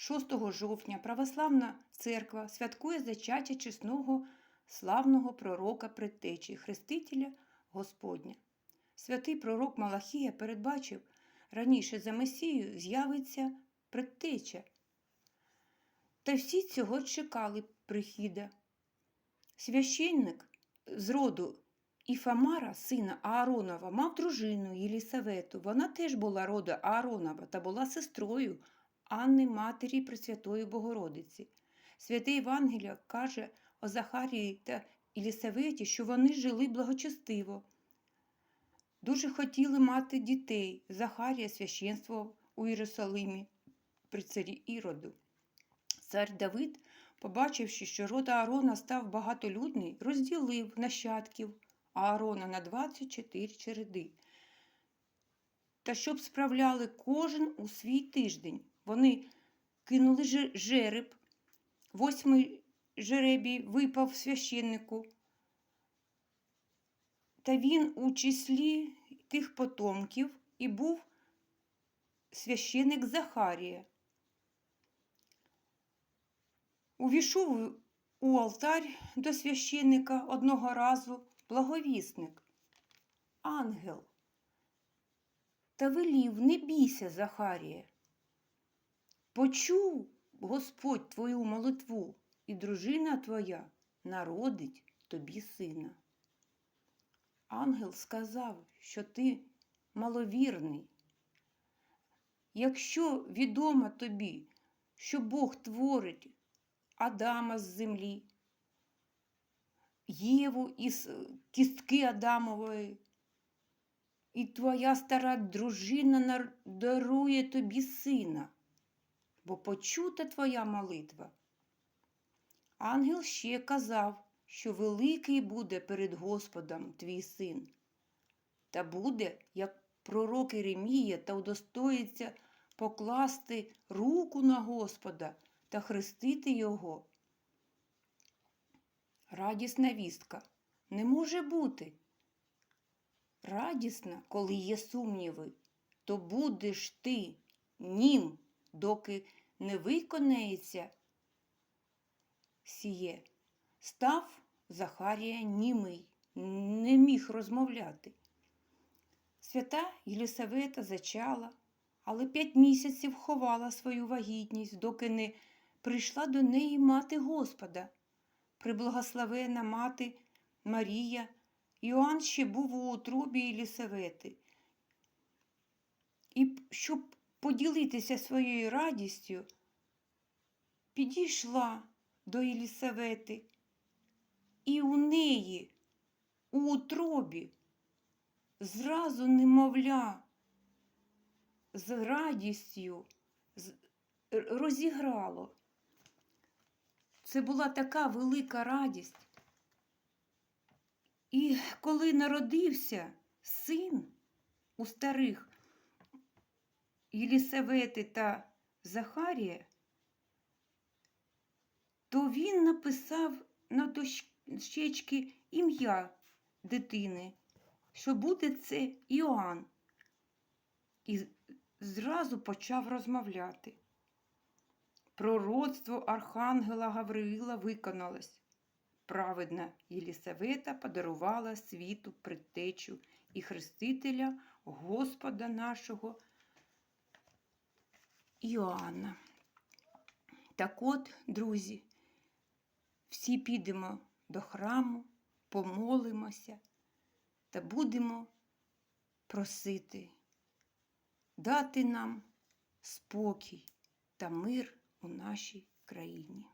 6 жовтня Православна церква святкує зачаття чесного славного пророка предтечі, Хрестителя Господня. Святий пророк Малахія передбачив, раніше за Месією з'явиться предтеча. Та всі цього чекали прихіда. Священник з роду Іфамара, сина Ааронова, мав дружину Єлісавету. Вона теж була роду Ааронова та була сестрою Анни Матері Пресвятої Богородиці. Святий Євангелія каже о Захарії та Єлісаветі, що вони жили благочестиво. Дуже хотіли мати дітей. Захарія священствував у Єрусалимі при царі Іроду. Цар Давид, побачивши, що род Аарона став багатолюдний, розділив нащадків Аарона на 24 череди. Та щоб справляли кожен у свій тиждень, вони кинули жереб, восьмий жеребій випав священнику, та він у числі тих потомків і був священик Захарія. Увійшов у алтарь до священника одного разу благовісник, ангел, та велів, не бійся, Захарія. Почув Господь твою молитву, і дружина твоя народить тобі сина. Ангел сказав, що ти маловірний. Якщо відомо тобі, що Бог творить Адама з землі, Єву із кістки Адамової, і твоя стара дружина дарує тобі сина, бо почута твоя молитва. Ангел ще казав, що великий буде перед Господом твій син, та буде, як пророк Єремія, та удостоїться покласти руку на Господа та хрестити його. Радісна вістка не може бути. Радісна, коли є сумніви, то будеш ти нім, доки не виконається сіє. Став Захарія німий, не міг розмовляти. Свята Єлісавета зачала, але п'ять місяців ховала свою вагітність, доки не прийшла до неї мати Господа. Приблагословена мати Марія, Іоанн ще був у утробі Єлісавети. І щоб поділитися своєю радістю, підійшла до Єлісавети, і у неї у утробі зразу немовля з радістю розіграло. Це була така велика радість. І коли народився син у старих Єлісавети та Захарія, то він написав на дощечки ім'я дитини, що буде це Іоанн. І зразу почав розмовляти. Пророцтво архангела Гавриїла виконалось. Праведна Єлісавета подарувала світу предтечу і хрестителя Господа нашого Іоанна. Так от, друзі, всі підемо до храму, помолимося та будемо просити дати нам спокій та мир у нашій країні.